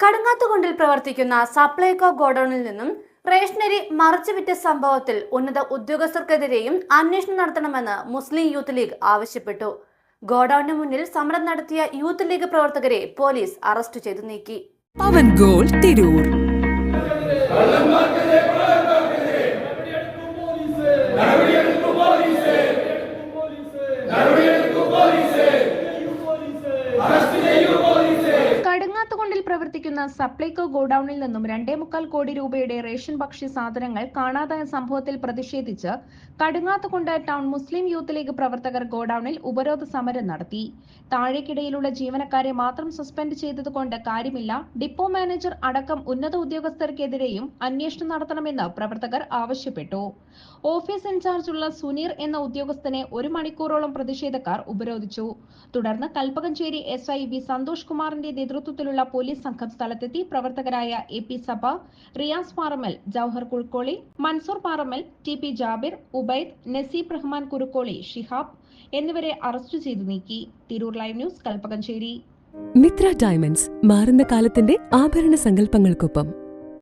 കടുങ്ങാത്തുകുണ്ടിൽ പ്രവർത്തിക്കുന്ന സപ്ലൈകോ ഗോഡൌണിൽ നിന്നും റേഷനറി മറിച്ചുവിറ്റ സംഭവത്തിൽ ഉന്നത ഉദ്യോഗസ്ഥർക്കെതിരെയും അന്വേഷണം നടത്തണമെന്ന് മുസ്ലിം യൂത്ത് ലീഗ് ആവശ്യപ്പെട്ടു. ഗോഡൌണിന് മുന്നിൽ സമരം നടത്തിയ യൂത്ത് ലീഗ് പ്രവർത്തകരെ പോലീസ് അറസ്റ്റ് ചെയ്തു നീക്കി. പവൻ ഗോൾ തിരൂർ കടുങ്ങാത്തുകൊണ്ടിൽ പ്രവർത്തിക്കുന്ന സപ്ലൈകോ ഗോഡൌണിൽ നിന്നും രണ്ടേ മുക്കാൽ കോടി രൂപയുടെ റേഷൻ ഭക്ഷ്യ സാധനങ്ങൾ കാണാതായ സംഭവത്തിൽ പ്രതിഷേധിച്ച് Kadungathukundu town Muslim youth league പ്രവർത്തകർ ഗോഡൌണിൽ ഉപരോധ സമരം നടത്തി. താഴേക്കിടയിലുള്ള ജീവനക്കാരെ മാത്രം സസ്പെൻഡ് ചെയ്തതുകൊണ്ട് കാര്യമില്ല. ഡിപ്പോ മാനേജർ അടക്കം ഉന്നത ഉദ്യോഗസ്ഥർക്കെതിരെയും അന്വേഷണം നടത്തണമെന്ന് പ്രവർത്തകർ ആവശ്യപ്പെട്ടു. ഓഫീസ് ഇൻചാർജുള്ള സുനീർ എന്ന ഉദ്യോഗസ്ഥനെ ഒരു മണിക്കൂറോളം പ്രതിഷേധക്കാർ ഉപരോധിച്ചു. തുടർന്ന് Kalpakanchery S I V Santhosh കുമാറിന്റെ നേതൃത്വത്തിലുള്ള പോലീസ് സംഘം സ്ഥലത്തെത്തി പ്രവർത്തകരായ A P Sabha Riyas Paramal Jouhar Kulkoli Mansoor Paramal T P Jabir Ubaid Naseeb Rahman Kurukkoli Shihab എന്നിവരെ അറസ്റ്റ് ചെയ്തു നീക്കി. Tirur live news Kalpakanchery. Mithra diamonds മാറുന്ന കാലത്തിന്റെ ആഭരണ സങ്കല്പങ്ങൾക്കൊപ്പം